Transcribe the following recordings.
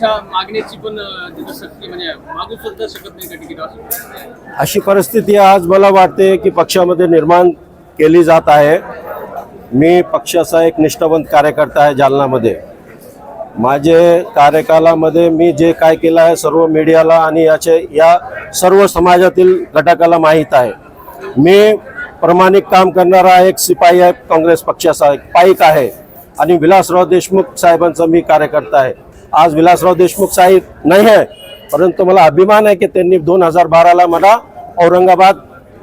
इच्छा मागण्याची पण म्हणजे मागू सुद्धा शकत नाही तिकीट अशी परिस्थिती आज मला वाटते की पक्षामध्ये निर्माण केली जात आहे. मी पक्षाचा एक निष्ठावंत कार्यकर्ता आहे जालनामध्ये. माझे कार्यकालामध्ये मी जे काय केलं आहे सर्व मीडियाला आणि याचे या सर्व समाजातील घटकाला माहीत आहे. मी प्रामाणिक काम करणारा एक शिपाई आहे काँग्रेस पक्षाचा एक पाईक आहे. आणि विलासराव देशमुख साहेबांचा मी कार्यकर्ता आहे. आज विलासराव देशमुख साहेब नाही आहे परंतु मला अभिमान आहे की त्यांनी दोन हजार बाराला मला औरंगाबाद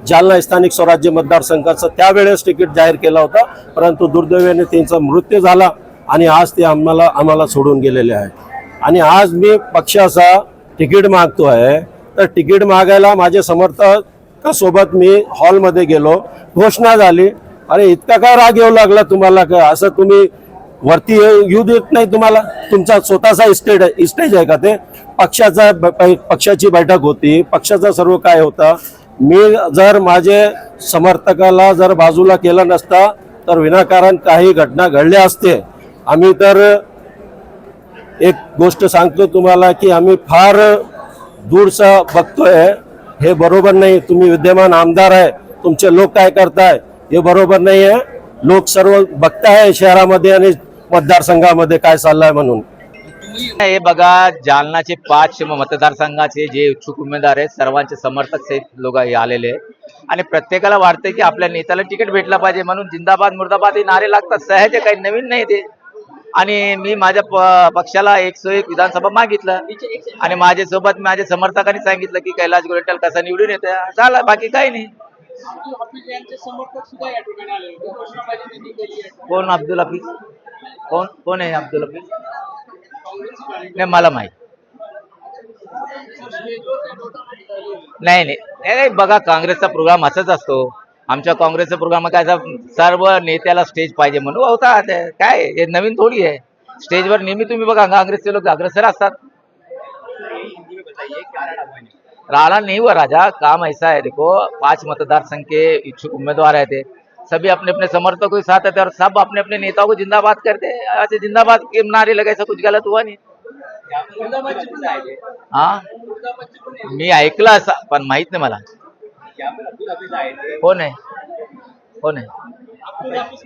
जालना स्थानिक स्वराज्य मतदारसंघाचं त्यावेळेस तिकीट जाहीर केलं होतं परंतु दुर्दैवाने त्यांचा मृत्यू झाला आणि आज ते आम्हाला आम्हाला सोडून गेलेले आहे आणि आज मी पक्षाचा तिकीट मागतो आहे तर तिकीट मागायला माझे समर्थकासोबत मी हॉलमध्ये गेलो घोषणा झाली अरे इतका काय राग येऊ लागला तुम्हाला? का असं तुम्ही वरती येऊ देत नाही तुम्हाला. तुमचा स्वतःचा इस्टेट इस्टेज आहे का ते? पक्षाचा पक्षाची बैठक होती. पक्षाचा सर्व काय होता? मी जर माझे समर्थकाला जर बाजूला केलं नसता तर विनाकारण काही घटना घडल्या असते. आम्ही तर एक गोष्ट सांगतो तुम्हाला की आम्ही फार दूरचा बघतोय. हे बरोबर नाही. तुम्ही विद्यमान आमदार आहे. तुमचे लोक काय करताय? हे बरोबर नाही आहे लोक सर्व बघताय शहरामध्ये आणि मतदारसंघामध्ये काय चाललंय म्हणून? हे बघा जालनाचे पाच मतदारसंघाचे जे इच्छुक उमेदवार आहेत सर्वांचे समर्थक सहित लोक हे आलेले आणि प्रत्येकाला वाटतंय की आपल्या नेत्याला तिकीट भेटला पाहिजे म्हणून जिंदाबाद मुर्दाबाद हे नारे लागतात. सहज काही नवीन नाही ते. आणि मी माझ्या प- पक्षाला एकशे एक विधानसभा मागितलं. आणि माझ्या सोबत माझ्या समर्थकांनी सांगितलं की कैलास गोरेटल कसा निवडून येते झालं बाकी काही नाही. कोण अब्दुल हफीज? कोण कोण आहे अब्दुल हफीज नाही मला माहीत. नाही नाही. नाही, बघा काँग्रेसचा प्रोग्राम असाच असतो. आमच्या काँग्रेसचा प्रोग्राम काय सर्व नेत्याला स्टेज पाहिजे म्हणून होता ते काय हे नवीन थोडी आहे. स्टेजवर नेहमी तुम्ही बघा काँग्रेसचे लोक अग्रसर असतात. राणा नहीं हुआ राजा काम ऐसा है देखो पांच मतदार संघ के इच्छुक उम्मीदवार है थे सभी अपने अपने समर्थकों के साथ आते और सब अपने अपने नेताओं को जिंदाबाद करते ऐसे जिंदाबाद के नारे लगे ऐसा कुछ गलत हुआ नहीं। हाँ? मैं ऐकला हा असं पण माहित नाही मला। कोण आहे कोण आहे अब्दुल हाफिज